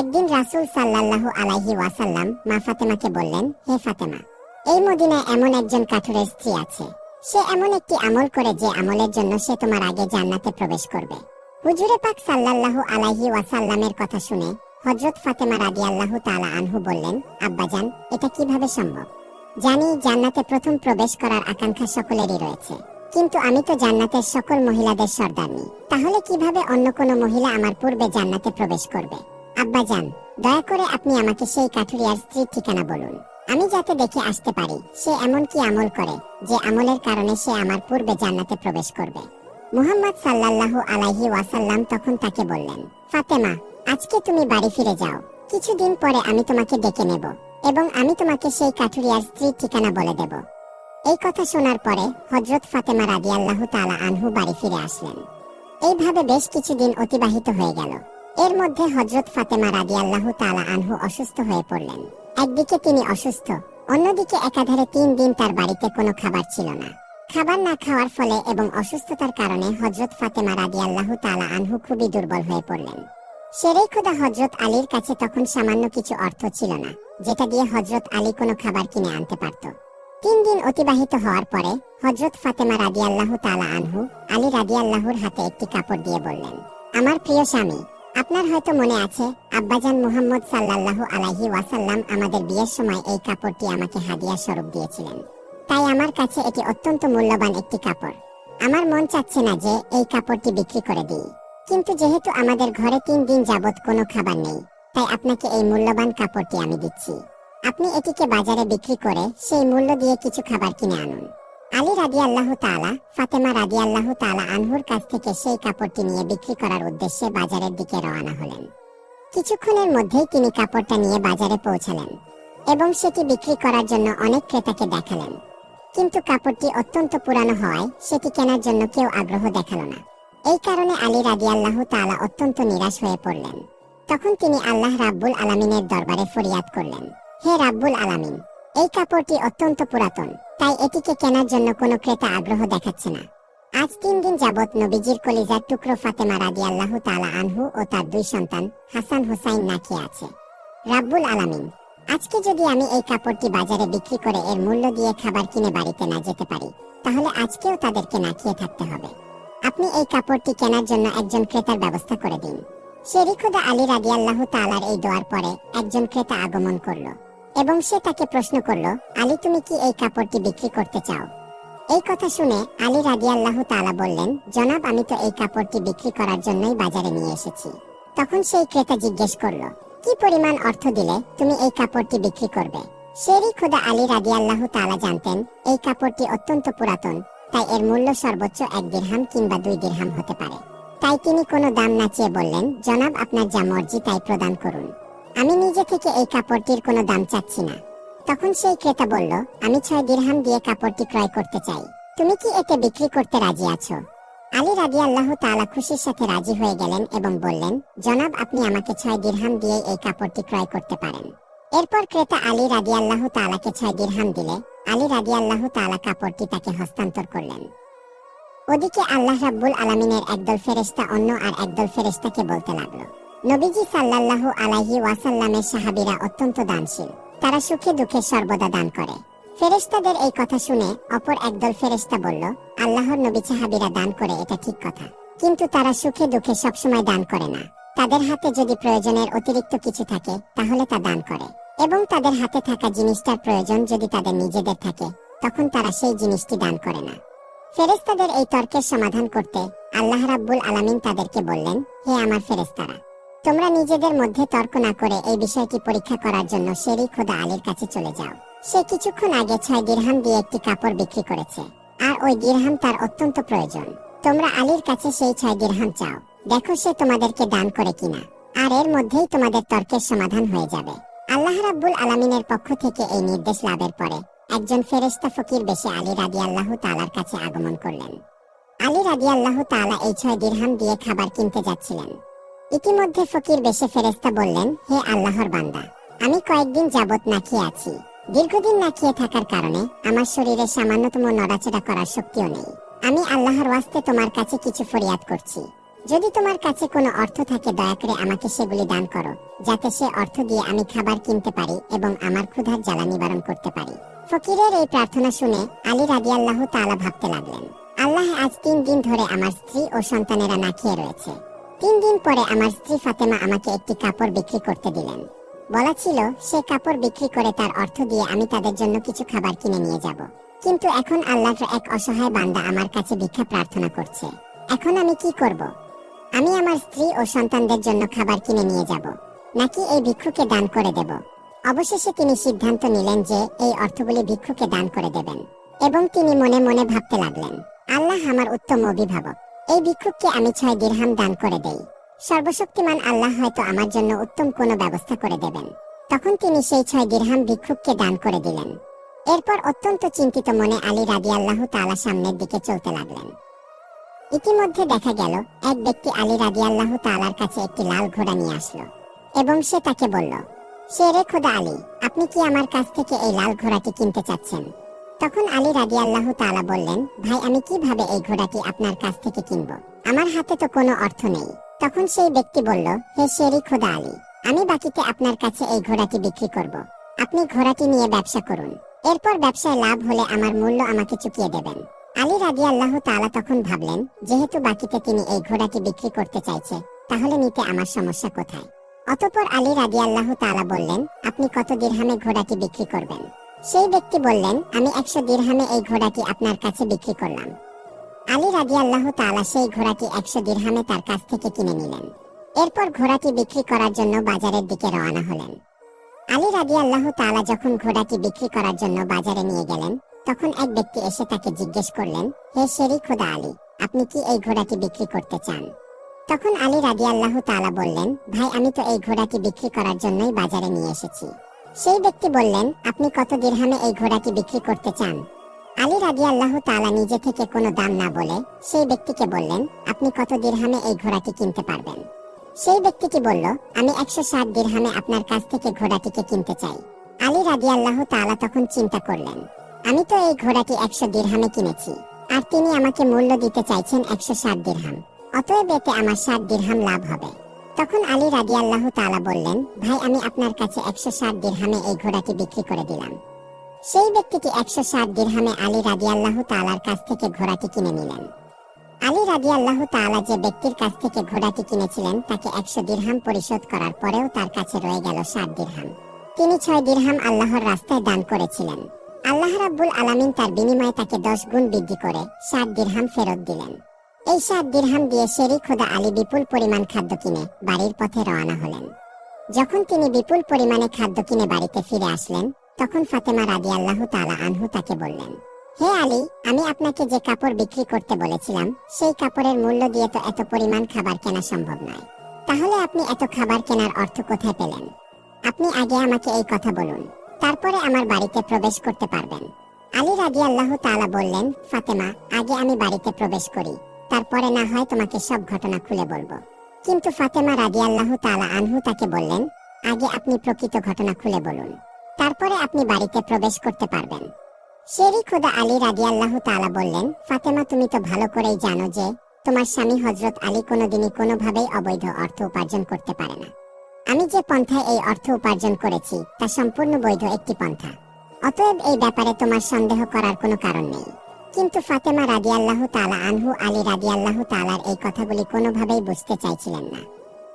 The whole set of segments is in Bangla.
একদিন রাসূল সাল্লাল্লাহু আলাইহি ওয়াসাল্লাম মা ফাতেমাকে বললেন, হে ফাতেমা, এই মদিনায় এমন একজন কাঠুরের স্ত্রী আছে। সে এমন একটি আমল করে যে আমলের জন্য সে তোমার আগে জান্নাতে প্রবেশ করবে। হুজুরে পাক সাল্লাল্লাহু আলাইহি ওয়াসাল্লামের কথা শুনে হযরত ফাতেমা রাদিয়াল্লাহু তাআলা আনহু বললেন, আব্বাজান, এটা কীভাবে সম্ভব? জানি জান্নাতে প্রথম প্রবেশ করার আকাঙ্ক্ষা সকলেরই রয়েছে। কিন্তু আমি তো জান্নাতের সকল মহিলাদের সর্দারনি তাহলে কীভাবে অন্য কোনো মহিলা আমার পূর্বে জান্নাতে প্রবেশ করবে? আব্বাজান, দয়া করে আপনি আমাকে সেই কাঠুরিয়ার স্ত্রীর ঠিকানা বলুন। আমি যাতে দেখে আসতে পারি, সে এমন কি আমল করে, যে আমলের কারণে সে আমার পূর্বে জান্নাতে প্রবেশ করবে। মুহাম্মদ সাল্লাল্লাহু আলাইহি ওয়াসাল্লাম তখন তাকে বললেন, ফাতেমা, আজকে তুমি বাড়ি ফিরে যাও। কিছুদিন পরে আমি তোমাকে ডেকে নেব এবং আমি তোমাকে সেই কাঠুরিয়ার স্ত্রীর ঠিকানা বলে দেব। এই কথা শোনার পরে হজরত ফাতেমা রাদিয়াল্লাহু তাআলা আনহু বাড়ি ফিরে আসলেন। এইভাবে বেশ কিছুদিন অতিবাহিত হয়ে গেল। এর মধ্যে হজরত ফাতেমা রাদিয়াল্লাহু তাআলা আনহু অসুস্থ হয়ে পড়লেন। একদিকে তিনি অসুস্থ, অন্যদিকে একাধারে তিন দিন তার বাড়িতে কোনো খাবার ছিল না। খাবার না খাওয়ার ফলে এবং অসুস্থতার কারণে হজরত ফাতেমা রাদিয়াল্লাহু তাআলা আনহু খুবই দুর্বল হয়ে পড়লেন। সেরেই খুদা হজরত আলীর কাছে তখন সামান্য কিছু অর্থ ছিল না, যেটা দিয়ে হজরত আলী কোনো খাবার কিনে আনতে পারত। তিন দিন অতিবাহিত হওয়ার পরে হজরত ফাতেমা রাদিয়াল্লাহু তাআলা আনহু আলী রাদিয়াল্লাহুর হাতে একটি কাপড় দিয়ে বললেন, আমার প্রিয় স্বামী আপনার হয়তো মনে আছে, আব্বাজান মুহাম্মদ সাল্লাল্লাহু আলাইহি ওয়াসাল্লাম আমাদের বিয়ের সময় এই কাপড়টি আমাকে হাদিয়া স্বরূপ দিয়েছিলেন। তাই আমার কাছে এটি অত্যন্ত মূল্যবান একটি কাপড়। আমার মন চাচ্ছে না যে এই কাপড়টি বিক্রি করে দিই। কিন্তু যেহেতু আমাদের ঘরে তিন দিন যাবত কোনো খাবার নেই, তাই আপনাকে এই মূল্যবান কাপড়টি আমি দিচ্ছি। আপনি এটিকে বাজারে বিক্রি করে সেই মূল্য দিয়ে কিছু খাবার কিনে আনুন। আলী রাদি আল্লাহ তালা ফাতেমা রাদি আল্লাহ তালা আনহুর কাছ থেকে সেই কাপড়টি নিয়ে বিক্রি করার উদ্দেশ্যে বাজারের দিকে রওনা হলেন। কিছুক্ষণের মধ্যেই তিনি কাপড়টা নিয়ে বাজারে পৌঁছালেন এবং সেটি বিক্রি করার জন্য অনেক ক্রেতাকে দেখালেন। কিন্তু কাপড়টি অত্যন্ত পুরানো হওয়ায় সেটি কেনার জন্য কেউ আগ্রহ দেখাল না। এই কারণে আলী রাদি আল্লাহ তালা অত্যন্ত নিরাশ হয়ে পড়লেন। তখন তিনি আল্লাহ রাব্বুল আলামিনের দরবারে ফরিয়াদ করলেন, হে রাব্বুল আলামিন এই কাপড়টি অত্যন্ত পুরাতন, তাই এটিকে কেনার জন্য কোনো ক্রেতা আগ্রহ দেখাচ্ছে না। আজ তিন দিন যাবৎ নবীজির কলিজার টুকরো ফাতেমা রাদি আল্লাহ তালা আনহু ও তার দুই সন্তান হাসান হুসাইন না খেয়ে আছে। রাব্বুল আলামিন, আজকে যদি আমি এই কাপড়টি বাজারে বিক্রি করে এর মূল্য দিয়ে খাবার কিনে বাড়িতে না যেতে পারি, তাহলে আজকেও তাদেরকে না খেয়ে থাকতে হবে। আপনি এই কাপড়টি কেনার জন্য একজন ক্রেতার ব্যবস্থা করে দিন। শেরিখুদা আলী রাদি আল্লাহ তালার এই দোয়ার পরে একজন ক্রেতা আগমন করল। এবং সে তাকে প্রশ্ন করল, আলী, তুমি কি এই কাপড়টি বিক্রি করতে চাও? এই কথা শুনে আলী রাদি আল্লাহ তালা বললেন, জনাব, আমি তো এই কাপড়টি বিক্রি করার জন্যই বাজারে নিয়ে এসেছি। তখন সেই ক্রেতা জিজ্ঞেস করল, কি পরিমাণ অর্থ দিলে তুমি এই কাপড়টি বিক্রি করবে? শেরি খুদা আলী রাদি আল্লাহ তালা জানতেন, এই কাপড়টি অত্যন্ত পুরাতন, তাই এর মূল্য সর্বোচ্চ এক দিরহাম কিংবা দুই দিরহাম হতে পারে। তাই তিনি কোনো দাম না চেয়ে বললেন, জনাব, আপনার যা মর্জি তাই প্রদান করুন। আমি নিজে থেকে এই কাপড়টির কোনো দাম চাচ্ছি না। তখন সেই ক্রেতা বলল, আমি ছয় দিরহাম দিয়ে কাপড়টি ক্রয় করতে চাই। তুমি কি এতে বিক্রি করতে রাজি আছো? আলী রাজি আল্লাহ তালা খুশির সাথে রাজি হয়ে গেলেন এবং বললেন, জনাব, আপনি আমাকে ছয় দিরহাম দিয়ে এই কাপড়টি ক্রয় করতে পারেন। এরপর ক্রেতা আলী রাজি আল্লাহ তালাকে ছয় দিরহাম দিলে, আলী রাজি আল্লাহ তালা কাপড়টি তাকে হস্তান্তর করলেন। ওদিকে আল্লাহ রাব্বুল আলামিনের একদল ফেরেশতা অন্য আর একদল ফেরেশতাকে বলতে লাগল নবীজি সাল্লাল্লাহু আলাইহি ওয়াসাল্লামের সাহাবীরা অত্যন্ত দানশীল। তারা সুখে দুঃখে সর্বদা দান করে। ফেরেশতাদের এই কথা শুনে অপর একদল ফেরেশতা বলল, আল্লাহর নবী সাহাবীরা দান করে, এটা ঠিক কথা। কিন্তু তারা সুখে দুঃখে সবসময় দান করে না। তাদের হাতে যদি প্রয়োজনের অতিরিক্ত কিছু থাকে, তাহলে তা দান করে। এবং তাদের হাতে থাকা জিনিসটার প্রয়োজন যদি তাদের নিজেদের থাকে, তখন তারা সেই জিনিসটি দান করে না। ফেরেস্তাদের এই তর্কের সমাধান করতে আল্লাহ রাব্বুল আলামিন তাদেরকে বললেন, হে আমার ফেরেস্তারা তোমরা নিজেদের মধ্যে তর্ক না করে এই বিষয়টি পরীক্ষা করার জন্য শেরি খোদা আলীর কাছে চলে যাও। সে কিছুক্ষণ আগে ছয় দিরহাম দিয়ে একটি কাপড় বিক্রি করেছে। আর ওই দিরহাম তার অত্যন্ত প্রয়োজন। তোমরা আলীর কাছে সেই ছয় দিরহাম চাও। দেখো সে তোমাদেরকে দান করে কিনা। আর এর মধ্যেই তোমাদের তর্কের সমাধান হয়ে যাবে। আল্লাহ রাব্বুল আলামিনের পক্ষ থেকে এই নির্দেশ লাভের পরে একজন ফেরেস্তা ফকির বেশে আলী রাদি আল্লাহ তালার কাছে আগমন করলেন। আলী রাদি আল্লাহ তালা এই ছয় দিরহাম দিয়ে খাবার কিনতে যাচ্ছিলেন। ইতিমধ্যে ফকির বেশে ফেরেশতা বললেন, হে আল্লাহর বান্দা, আমি কয়েকদিন যাবত না খেয়ে আছি। দীর্ঘদিন না খেয়ে থাকার কারণে আমার শরীরে সামান্যতম নড়াচড়া করার শক্তিও নেই। আমি আল্লাহর ওয়াস্তে তোমার কাছে কিছু ফরিয়াদ করছি। যদি তোমার কাছে কোনো অর্থ থাকে, দয়া করে আমাকে সেগুলি দান করো, যাতে সে অর্থ দিয়ে আমি খাবার কিনতে পারি এবং আমার ক্ষুধার জ্বালা নিবারণ করতে পারি। ফকিরের এই প্রার্থনা শুনে আলী রাজি আল্লাহ তাআলা ভাবতে লাগলেন, আল্লাহ আজ তিন দিন ধরে আমার স্ত্রী ও সন্তানেরা না খেয়ে রয়েছে। তিন দিন পরে আমার স্ত্রী ফাতেমা আমাকে একটি কাপড় বিক্রি করতে দিলেন। বলা ছিল, সে কাপড় বিক্রি করে তার অর্থ দিয়ে আমি তাদের জন্য কিছু খাবার কিনে নিয়ে যাব। কিন্তু এখন আল্লাহর এক অসহায় বান্দা আমার কাছে ভিক্ষা প্রার্থনা করছে। এখন আমি কি করব? আমি আমার স্ত্রী ও সন্তানদের জন্য খাবার কিনে নিয়ে যাব। নাকি এই ভিক্ষুকে দান করে দেব? অবশেষে তিনি সিদ্ধান্ত নিলেন যে এই অর্থগুলি ভিক্ষুকে দান করে দেবেন। এবং তিনি মনে মনে ভাবতে লাগলেন, আল্লাহ আমার উত্তম অভিভাবক। এই ভিক্ষুককে আমি ছয় দিরহাম দান করে দেই। সর্বশক্তিমান আল্লাহ হয়তো আমার জন্য উত্তম কোনো ব্যবস্থা করে দেবেন। তখন তিনি সেই ছয় দিরহাম ভিক্ষুককে দান করে দিলেন। এরপর অত্যন্ত চিন্তিত মনে আলী রাদি আল্লাহ তালা সামনের দিকে চলতে লাগলেন। ইতিমধ্যে দেখা গেল, এক ব্যক্তি আলী রাদি আল্লাহ তালার কাছে একটি লাল ঘোড়া নিয়ে আসলো এবং সে তাকে বলল, সে রে খোদা আলী, আপনি কি আমার কাছ থেকে এই লাল ঘোড়াটি কিনতে চাচ্ছেন? তখন আলী রাদি আল্লাহ তালা বললেন, ভাই, আমি কীভাবে এই ঘোড়াটি আপনার কাছ থেকে কিনব? আমার হাতে তো কোনো অর্থ নেই। তখন সেই ব্যক্তি বলল, হে শেরি খোদা আলী, আমি বাকিতে আপনার কাছে এই ঘোড়াটি বিক্রি করব। আপনি ঘোড়াটি নিয়ে ব্যবসা করুন। এরপর ব্যবসায় লাভ হলে আমার মূল্য আমাকে চুকিয়ে দেবেন। আলী রাদি আল্লাহ তালা তখন ভাবলেন, যেহেতু বাকিতে তিনি এই ঘোড়াটি বিক্রি করতে চাইছে, তাহলে নিতে আমার সমস্যা কোথায়? অতপর আলী রাদি আল্লাহ তালা বললেন, আপনি কত দিরহামে ঘোড়াটি বিক্রি করবেন? সেই ব্যক্তি বললেন, আমি একশো দিরহামে এই ঘোড়াটি আপনার কাছে বিক্রি করলাম। আলী রাজি আল্লাহ তালা সেই ঘোড়াটি একশো দিরহামে তার কাছ থেকে কিনে নিলেন। এরপর ঘোড়াটি বিক্রি করার জন্য বাজারের দিকে রওনা হলেন। আলী রাজি আল্লাহ তালা যখন ঘোড়াটি বিক্রি করার জন্য বাজারে নিয়ে গেলেন, তখন এক ব্যক্তি এসে তাকে জিজ্ঞেস করলেন, হে শেরি খোদা আলী, আপনি কি এই ঘোড়াটি বিক্রি করতে চান? তখন আলী রাজি আল্লাহ তালা বললেন, ভাই, আমি তো এই ঘোড়াটি বিক্রি করার জন্যই বাজারে নিয়ে এসেছি। সেই ব্যক্তি বললেন, আপনি কত দিরহামে এই ঘোড়াটি বিক্রি করতে চান? আলী রাজি আল্লাহ তালা নিজে থেকে কোনো দাম না বলে সেই ব্যক্তিকে বললেন, আপনি কত দিরহামে এই ঘোড়াটি কিনতে পারবেন? সেই ব্যক্তিটি বলল, আমি একশো ষাট দিরহামে আপনার কাছ থেকে ঘোড়াটিকে কিনতে চাই। আলী রাজি আল্লাহ তালা তখন চিন্তা করলেন, আমি তো এই ঘোড়াটি একশো দিরহামে কিনেছি, আর তিনি আমাকে মূল্য দিতে চাইছেন একশো ষাট দিরহাম অতএব এতে আমার ষাট দিরহাম লাভ হবে। তখন আলী রাজি আল্লাহ তালা বললেন, ভাই, আমি আপনার কাছে একশো ষাট দিরহামে এই ঘোড়াটি বিক্রি করে দিলাম। সেই ব্যক্তিটি একশো ষাট দিরহামে আলী রাজি আল্লাহ তালার কাছ থেকে ঘোড়াটি কিনে নিলেন। আলী রাজি আল্লাহ তালা যে ব্যক্তির কাছ থেকে ঘোড়াটি কিনেছিলেন, তাকে একশো দিরহাম পরিশোধ করার পরেও তার কাছে রয়ে গেল ষাট দিরহাম। তিনি ছয় দিরহাম আল্লাহর রাস্তায় দান করেছিলেন। আল্লাহ রাব্বুল আলামিন তার বিনিময়ে তাকে দশ গুণ বৃদ্ধি করে ষাট দিরহাম ফেরত দিলেন। এই দিরহাম দিয়ে শেরি খোদা আলী বিপুল পরিমাণ খাদ্য কিনে বাড়ির পথে রওনা হলেন। যখন তিনি বিপুল পরিমাণে খাদ্য কিনে বাড়িতে ফিরে আসলেন, তখন ফাতেমা আল্লাহ তালা আনহু তাকে বললেন, হে আলী, আমি আপনাকে যে কাপড় বিক্রি করতে বলেছিলাম, সেই কাপড়ের মূল্য দিয়ে তো এত পরিমাণ খাবার কেনা সম্ভব নয়। তাহলে আপনি এত খাবার কেনার অর্থ কোথায় পেলেন? আপনি আগে আমাকে এই কথা বলুন, তারপরে আমার বাড়িতে প্রবেশ করতে পারবেন। আলী রাজি আল্লাহ তালা বললেন, ফাতেমা, আগে আমি বাড়িতে প্রবেশ করি তারপরে না হয় তোমাকে সব ঘটনা খুলে বলব। কিন্তু ফাতেমা রাজি আল্লাহ তালা আনহু তাকে বললেন, আগে আপনি প্রকৃত ঘটনা খুলে বলুন। তারপরে আপনি বাড়িতে প্রবেশ করতে পারবেন। শেরি খোদা আলী রাজি আল্লাহ তালা বললেন, ফাতেমা, তুমি তো ভালো করেই জানো যে তোমার স্বামী হজরত আলী কোনোদিনই কোনোভাবেই অবৈধ অর্থ উপার্জন করতে পারে না। আমি যে পন্থায় এই অর্থ উপার্জন করেছি, তা সম্পূর্ণ বৈধ একটি পন্থা। অতএব এই ব্যাপারে তোমার সন্দেহ করার কোনো কারণ নেই। কিন্তু ফাতেমা রাজি আল্লাহ তালা আনহু, আলী রাজি আল্লাহ তালার এই কথাগুলি কোনোভাবেই বুঝতে চাইছিলেন না।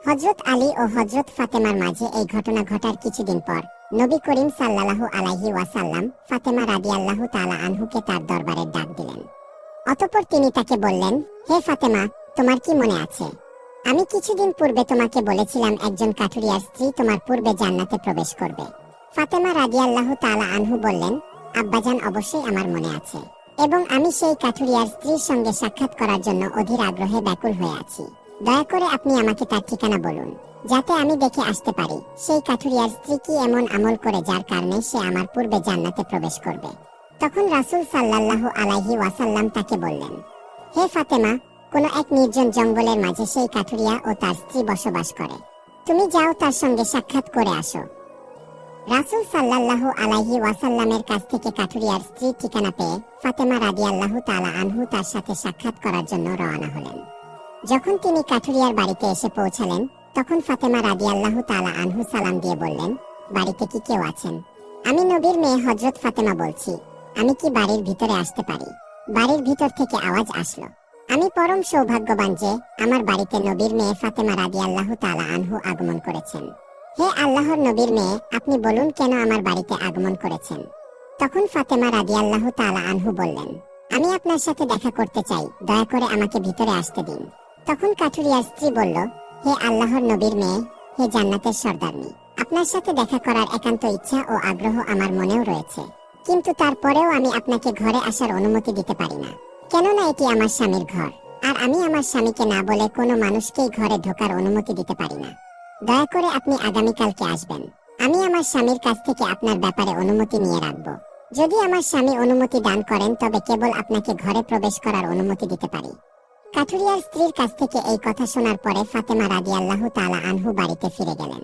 হজরত আলী ও হজরত ফাতেমার মাঝে এই ঘটনা ঘটার কিছুদিন পর নবী করিম সাল্লাল্লাহু আলাইহি ওয়াসাল্লাম ফাতেমা রাদি আল্লাহ তালা আনহুকে তার দরবারে ডাক দিলেন। অতঃপর তিনি তাকে বললেন, হে ফাতেমা, তোমার কি মনে আছে? আমি কিছুদিন পূর্বে তোমাকে বলেছিলাম একজন কাঠুরিয়ার স্ত্রী তোমার পূর্বে জান্নাতে প্রবেশ করবে। ফাতেমা রাদি আল্লাহ তালা আনহু বললেন, আব্বাজান, অবশ্যই আমার মনে আছে। এবং আমি সেই কাঠুরিয়ার স্ত্রীর সঙ্গে সাক্ষাৎ করার জন্য অধীর আগ্রহে ব্যাকুল হয়ে আছি। দয়া করে আপনি আমাকে তার ঠিকানা বলুন, যাতে আমি দেখে আসতে পারি সেই কাঠুরিয়ার স্ত্রী কি এমন আমল করে যার কারণে সে আমার পূর্বে জান্নাতে প্রবেশ করবে। তখন রাসূল সাল্লাল্লাহু আলাইহি ওয়াসাল্লাম তাকে বললেন, হে ফাতেমা, কোন এক নির্জন জঙ্গলের মাঝে সেই কাঠুরিয়া ও তার স্ত্রী বসবাস করে। তুমি যাও তার সঙ্গে সাক্ষাৎ করে আসো। রাসূল সাল্লাল্লাহু আলাইহি ওয়াসাল্লামের কাছ থেকে কাঠুরিয়ার স্ত্রীর ঠিকানা পেয়ে ফাতেমা রাদিয়াল্লাহু তাআলা আনহু তার সাথে সাক্ষাৎ করার জন্য রওনা হলেন। যখন তিনি কাঠুরিয়ার বাড়িতে এসে পৌঁছালেন, তখন ফাতেমা রাদিয়াল্লাহু তাআলা আনহু সালাম দিয়ে বললেন, বাড়িতে কি কেউ আছেন? আমি নবীর মেয়ে হযরত ফাতেমা বলছি। আমি কি বাড়ির ভিতরে আসতে পারি? বাড়ির ভিতর থেকে আওয়াজ আসলো। আমি পরম সৌভাগ্যবান যে আমার বাড়িতে নবীর মেয়ে ফাতেমা রাদিয়াল্লাহু তাআলা আনহু আগমন করেছেন। হে আল্লাহর নবীর মেয়ে, আপনি বলুন কেন আমার বাড়িতে আগমন করেছেন? তখন ফাতেমা রাদিয়াল্লাহু তাআলা আনহু বললেন, আমি আপনার সাথে দেখা করতে চাই, দয়া করে আমাকে ভিতরে আসতে দিন। তখন কাঠুরিয়ার স্ত্রী বলল, হে আল্লাহর নবীর মেয়ে, হে জান্নাতের সর্দারনি, আপনার সাথে দেখা করার একান্ত ইচ্ছা ও আগ্রহ আমার মনেও রয়েছে। কিন্তু তারপরেও আমি আপনাকে ঘরে আসার অনুমতি দিতে পারি না। কেননা এটি আমার স্বামীর ঘর, আর আমি আমার স্বামীকে না বলে কোনো মানুষকেই ঘরে ঢোকার অনুমতি দিতে পারি না। দয়া করে আপনি আগামীকালকে আসবেন। আমি আমার স্বামীর কাছ থেকে আপনার ব্যাপারে অনুমতি নিয়ে রাখব। যদি আমার স্বামী অনুমতি দান করেন, তবে কেবল আপনাকে ঘরে প্রবেশ করার অনুমতি দিতে পারি। কাঠুরিয়ার স্ত্রীর কাছ থেকে এই কথা শোনার পরে ফাতেমা রাদি আল্লাহ তালা আনহু বাড়িতে ফিরে গেলেন।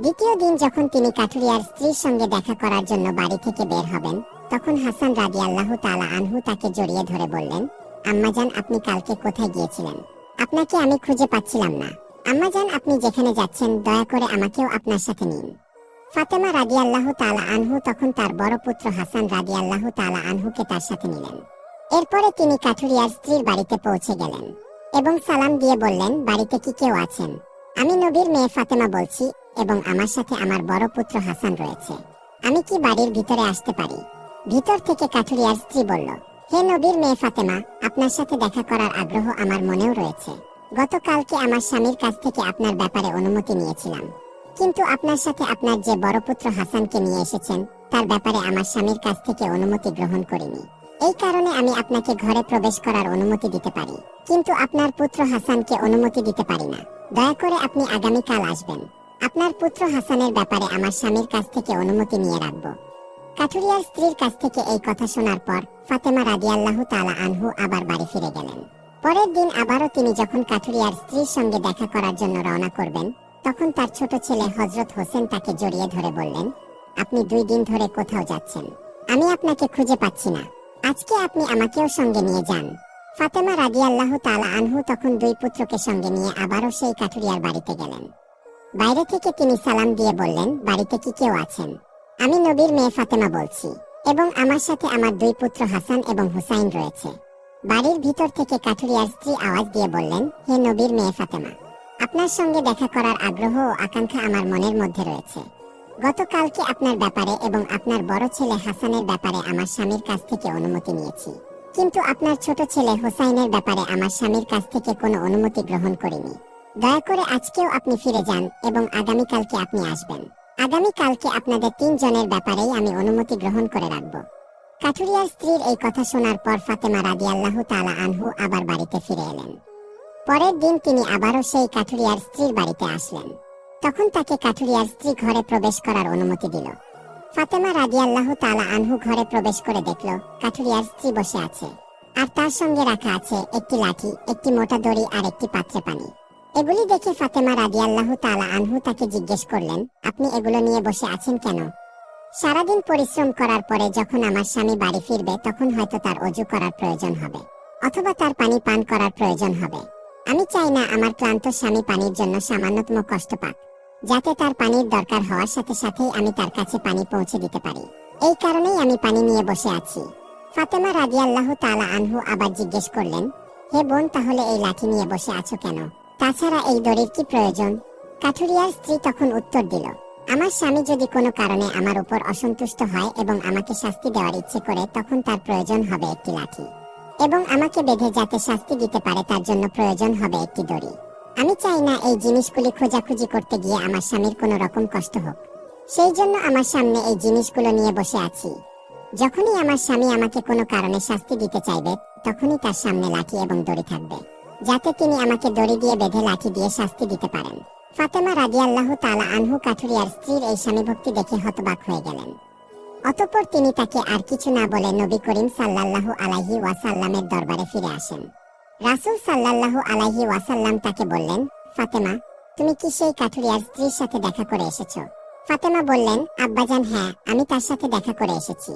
দ্বিতীয় দিন যখন তিনি কাঠুরিয়ার স্ত্রীর সঙ্গে দেখা করার জন্য বাড়ি থেকে বের হবেন, তখন হাসান রাদি আল্লাহ তালা আনহু তাকে জড়িয়ে ধরে বললেন, আম্মাজান, আপনি কালকে কোথায় গিয়েছিলেন? আপনাকে আমি খুঁজে পাচ্ছিলাম না। আম্মাজান, আপনি যেখানে যাচ্ছেন, দয়া করে আমাকেও আপনার সাথে নিন। ফাতেমা রাদি আল্লাহ তালা আনহু তখন তার বড় পুত্র হাসান রাদি আল্লাহ তালা আনহুকে তার সাথে নিলেন। এরপরে তিনি কাঠুরিয়ার স্ত্রীর বাড়িতে পৌঁছে গেলেন এবং সালাম দিয়ে বললেন, বাড়িতে কি কেউ আছেন? আমি নবীর মেয়ে ফাতেমা বলছি এবং আমার সাথে আমার বড় পুত্র হাসান রয়েছে। আমি কি বাড়ির ভিতরে আসতে পারি? ভিতর থেকে কাঠুরিয়ার স্ত্রী বলল, হে নবীর মেয়ে ফাতেমা, আপনার সাথে দেখা করার আগ্রহ আমার মনেও রয়েছে। গতকালকে আমার স্বামীর কাছ থেকে আপনার ব্যাপারে অনুমতি নিয়েছিলাম। কিন্তু আপনার সাথে আপনার যে বড় পুত্র হাসানকে নিয়ে এসেছেন, তার ব্যাপারে আমার স্বামীর কাছ থেকে অনুমতি গ্রহণ করিনি। এই কারণে আমি আপনাকে ঘরে প্রবেশ করার অনুমতি দিতে পারি। কিন্তু আপনার পুত্র হাসানকে অনুমতি দিতে পারি না। দয়া করে আপনি আগামীকাল আসবেন। আপনার পুত্র হাসানের ব্যাপারে আমার স্বামীর কাছ থেকে অনুমতি নিয়ে রাখব। কাঠুরিয়ার স্ত্রীর কাছ থেকে এই কথা শোনার পর ফাতেমা রাদিয়াল্লাহু তাআলা আনহু আবার বাড়ি ফিরে গেলেন। পরের দিন আবারও তিনি যখন কাঠুরিয়ার স্ত্রীর সঙ্গে দেখা করার জন্য রওনা করবেন, তখন তার ছোট ছেলে হজরত হোসেন তাকে জড়িয়ে ধরে বললেন, আপনি দুই দিন ধরে কোথাও যাচ্ছেন। আমি আপনাকে খুঁজে পাচ্ছি না। আজকে আপনি আমাকেও সঙ্গে নিয়ে যান। ফাতেমা রাজি আল্লাহ তাআলা আনহু তখন দুই পুত্রকে সঙ্গে নিয়ে আবারও সেই কাঠুরিয়ার বাড়িতে গেলেন। বাইরে থেকে তিনি সালাম দিয়ে বললেন, বাড়িতে কি কেউ আছেন? আমি নবীর মেয়ে ফাতেমা বলছি এবং আমার সাথে আমার দুই পুত্র হাসান এবং হুসাইন রয়েছে। বাড়ির ভিতর থেকে কাঠুরিয়ার স্ত্রী আওয়াজ দিয়ে বললেন, হে নবীর মেয়ে ফাতেমা, আপনার সঙ্গে দেখা করার আগ্রহ ও আকাঙ্ক্ষা আমার মনের মধ্যে রয়েছে। গতকালকে আপনার ব্যাপারে এবং আপনার বড় ছেলে হাসানের ব্যাপারে আমার স্বামীর কাছ থেকে অনুমতি নিয়েছি। কিন্তু আপনার ছোট ছেলে হোসাইনের ব্যাপারে আমার স্বামীর কাছ থেকে কোনো অনুমতি গ্রহণ করিনি। দয়া করে আজকেও আপনি ফিরে যান এবং আগামীকালকে আপনি আসবেন। আগামীকালকে আপনাদের তিনজনের ব্যাপারেই আমি অনুমতি গ্রহণ করে রাখব। কাঠুরিয়ার স্ত্রীর এই কথা শোনার পর ফাতেমা রাদি আল্লাহ তালা আনহু আবার বাড়িতে ফিরে এলেন। পরের দিন তিনি আবারও সেই কাঠুরিয়ার স্ত্রীর বাড়িতে আসলেন। তখন তাকে কাঠুরিয়ার স্ত্রী ঘরে প্রবেশ করার অনুমতি দিল। ফাতেমা রাদি আল্লাহ তালা আনহু ঘরে প্রবেশ করে দেখল কাঠুরিয়ার স্ত্রী বসে আছে। আর তার সঙ্গে রাখা আছে একটি লাঠি, একটি মোটা দড়ি আর একটি পাত্রে পানি। এগুলি দেখে ফাতেমা রাদি আল্লাহ তালা আনহু তাকে জিজ্ঞেস করলেন, আপনি এগুলো নিয়ে বসে আছেন কেন? সারাদিন পরিশ্রম করার পরে যখন আমার স্বামী বাড়ি ফিরবে, তখন হয়তো তার অজু করার প্রয়োজন হবে, অথবা তার পানি পান করার প্রয়োজন হবে। আমি চাই না আমার ক্লান্ত স্বামী পানির জন্য সামান্যতম কষ্ট পাক, যাতে তার পানির দরকার হওয়ার সাথে সাথেই আমি তার কাছে পানি পৌঁছে দিতে পারি। এই কারণেই আমি পানি নিয়ে বসে আছি। ফাতেমা রাজি আল্লাহ তালা আনহু আবার জিজ্ঞেস করলেন, হে বোন, তাহলে এই লাঠি নিয়ে বসে আছো কেন? তাছাড়া এই দড়ির কি প্রয়োজন? কাঠুরিয়ার স্ত্রী তখন উত্তর দিল আমার স্বামী যদি কোনো কারণে আমার উপর অসন্তুষ্ট হয় এবং আমাকে শাস্তি দেওয়ার ইচ্ছে করে, তখন তার প্রয়োজন হবে একটি লাঠি। এবং আমাকে বেঁধে যাতে শাস্তি দিতে পারে, তার জন্য প্রয়োজন হবে একটি দড়ি। আমি চাই না এই জিনিসগুলি খোঁজাখুঁজি করতে গিয়ে আমার স্বামীর কোনো রকম কষ্ট হোক। সেই জন্য আমার সামনে এই জিনিসগুলো নিয়ে বসে আছি। যখনই আমার স্বামী আমাকে কোনো কারণে শাস্তি দিতে চাইবে, তখনই তার সামনে লাঠি এবং দড়ি থাকবে, যাতে তিনি আমাকে দড়ি দিয়ে বেঁধে লাঠি দিয়ে শাস্তি দিতে পারেন। ফাতেমা রাজি আল্লাহ তালা আনহু কাঠুরিয়ার স্ত্রীর এই স্বামী ভক্তি দেখে হতবাক হয়ে গেলেন। অতঃপর তিনি তাকে আর কিছু না বলে নবী করিম সাল্লাল্লাহু আলাইহি ওয়াসাল্লামের দরবারে ফিরে আসেন। রাসূল সাল্লাল্লাহু আলাইহি ওয়াসাল্লাম তাকে বললেন, ফাতেমা, তুমি কি সেই কাঠুরিয়ার স্ত্রীর সাথে দেখা করে এসেছ? ফাতেমা বললেন, আব্বাজান হ্যাঁ আমি তার সাথে দেখা করে এসেছি।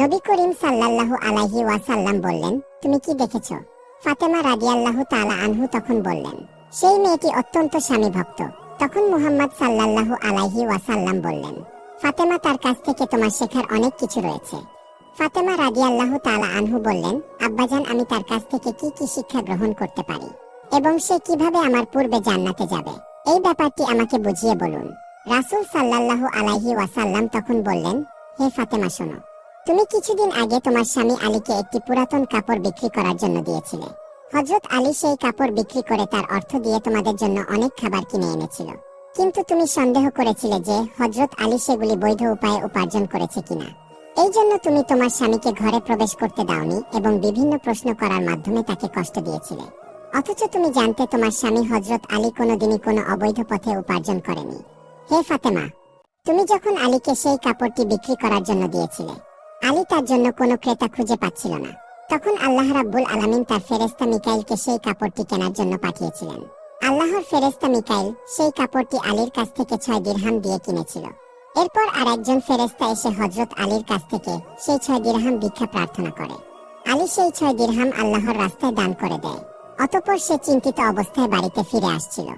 নবী করিম সাল্লাল্লাহু আলাইহি ওয়াসাল্লাম বললেন, তুমি কি দেখেছ? ফাতেমা রাদিয়াল্লাহু তাআলা আনহু তখন বললেন, সেই মেয়েটি অত্যন্ত স্বামী ভক্ত তখন মুহাম্মদ সাল্লাল্লাহু আলাইহি ওয়াসাল্লাম বললেন, ফাতেমা তার কাছ থেকে তোমার শেখার অনেক কিছু রয়েছে। ফাতেমা রাদিয়াল্লাহু তাআলা আনহু বললেন, আব্বাজান, আমি তার কাছ থেকে কি কি শিক্ষা গ্রহণ করতে পারি এবং সে কীভাবে আমার পূর্বে জান্নাতে যাবে? এই ব্যাপারটি আমাকে বুঝিয়ে বলুন। রাসূল সাল্লাল্লাহু আলাইহি ওয়াসাল্লাম তখন বললেন, হে ফাতেমা, শোনো। তুমি কিছুদিন আগে তোমার স্বামী আলীকে একটি পুরাতন কাপড় বিক্রি করার জন্য দিয়েছিলে। হজরত আলী সেই কাপড় বিক্রি করে তার অর্থ দিয়ে তোমাদের জন্য অনেক খাবার কিনে এনেছিল। কিন্তু তুমি সন্দেহ করেছিলে যে হজরত আলী সেগুলি বৈধ উপায়ে উপার্জন করেছে কিনা। এই জন্য তুমি তোমার স্বামীকে ঘরে প্রবেশ করতে দাওনি এবং বিভিন্ন প্রশ্ন করার মাধ্যমে তাকে কষ্ট দিয়েছিলে। অথচ তুমি জানতে তোমার স্বামী হজরত আলী কোনোদিনই কোনো অবৈধ পথে উপার্জন করেনি। হে ফাতেমা, তুমি যখন আলীকে সেই কাপড়টি বিক্রি করার জন্য দিয়েছিলে, আলী তার জন্য কোনো ক্রেতা খুঁজে পাচ্ছিল না। তখন আল্লাহ রাব্বুল আলামিন তার ফেরেস্তা মিকাইলকে সেই কাপড়টি কেনার জন্য পাঠিয়েছিলেন। আল্লাহর ফেরেস্তা মিকাইল সেই কাপড়টি আলীর কাছ থেকে ছয় দিরহাম দিয়ে কিনেছিল। এরপর আর একজন ফেরেস্তা এসে হজরত আলীর কাছ থেকে সেই ছয় দিরহাম ভিক্ষা প্রার্থনা করে। আলী সেই ছয় দিরহাম আল্লাহর রাস্তায় দান করে দেয়। অতঃপর সে চিন্তিত অবস্থায় বাড়িতে ফিরে আসছিল।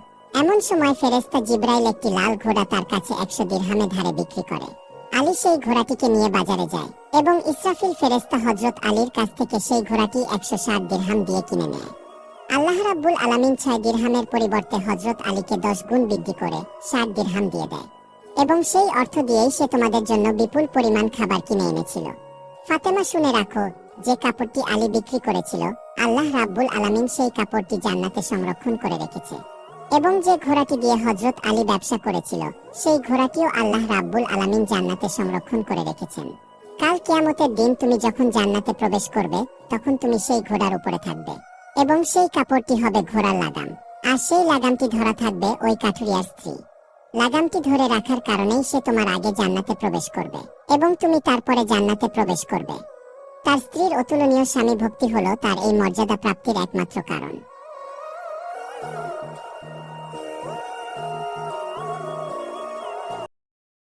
এমন সময় ফেরেস্তা জিব্রাইল একটি লাল ঘোড়া তার কাছে একশো দিরহামে ধারে বিক্রি করে। আলী সেই ঘোড়াটিকে নিয়ে বাজারে যায় এবং ইসরাফিল ফেরেস্তা হজরত আলীর কাছ থেকে সেই ঘোড়াটি একশো ষাট দিরহাম দিয়ে কিনে নেয়। আল্লাহ রাব্বুল আলামিন ছয় দিরহামের পরিবর্তে হজরত আলীকে দশ গুণ বৃদ্ধি করে ষাট দিরহাম দিয়ে দেয় এবং সেই অর্থ দিয়েই সে তোমাদের জন্য বিপুল পরিমাণ খাবার কিনে এনেছিল। ফাতেমা শুনে রাখো, যে কাপড়টি আলী বিক্রি করেছিল, আল্লাহ রাব্বুল আলামিন সেই কাপড়টি জান্নাতে সংরক্ষণ করে রেখেছে। এবং যে ঘোড়াটি দিয়ে হজরত আলী ব্যবসা করেছিল, সেই ঘোড়াটিও আল্লাহ রাব্বুল আলামিন জান্নাতে সংরক্ষণ করে রেখেছেন। কাল কিয়ামতের দিন তুমি যখন জান্নাতে প্রবেশ করবে, তখন তুমি সেই ঘোড়ার উপরে থাকবে এবং সেই কাপড়টি হবে ঘোড়ার লাগাম আর সেই লাগামটি ধরা থাকবে ওই কাঠুরিয়ার স্ত্রী। লাগামটি ধরে রাখার কারণেই সে তোমার আগে জান্নাতে প্রবেশ করবে এবং তুমি তারপরে জান্নাতে প্রবেশ করবে। তার স্ত্রীর অতুলনীয় স্বামী ভক্তি হলো তার এই মর্যাদা প্রাপ্তির একমাত্র কারণ।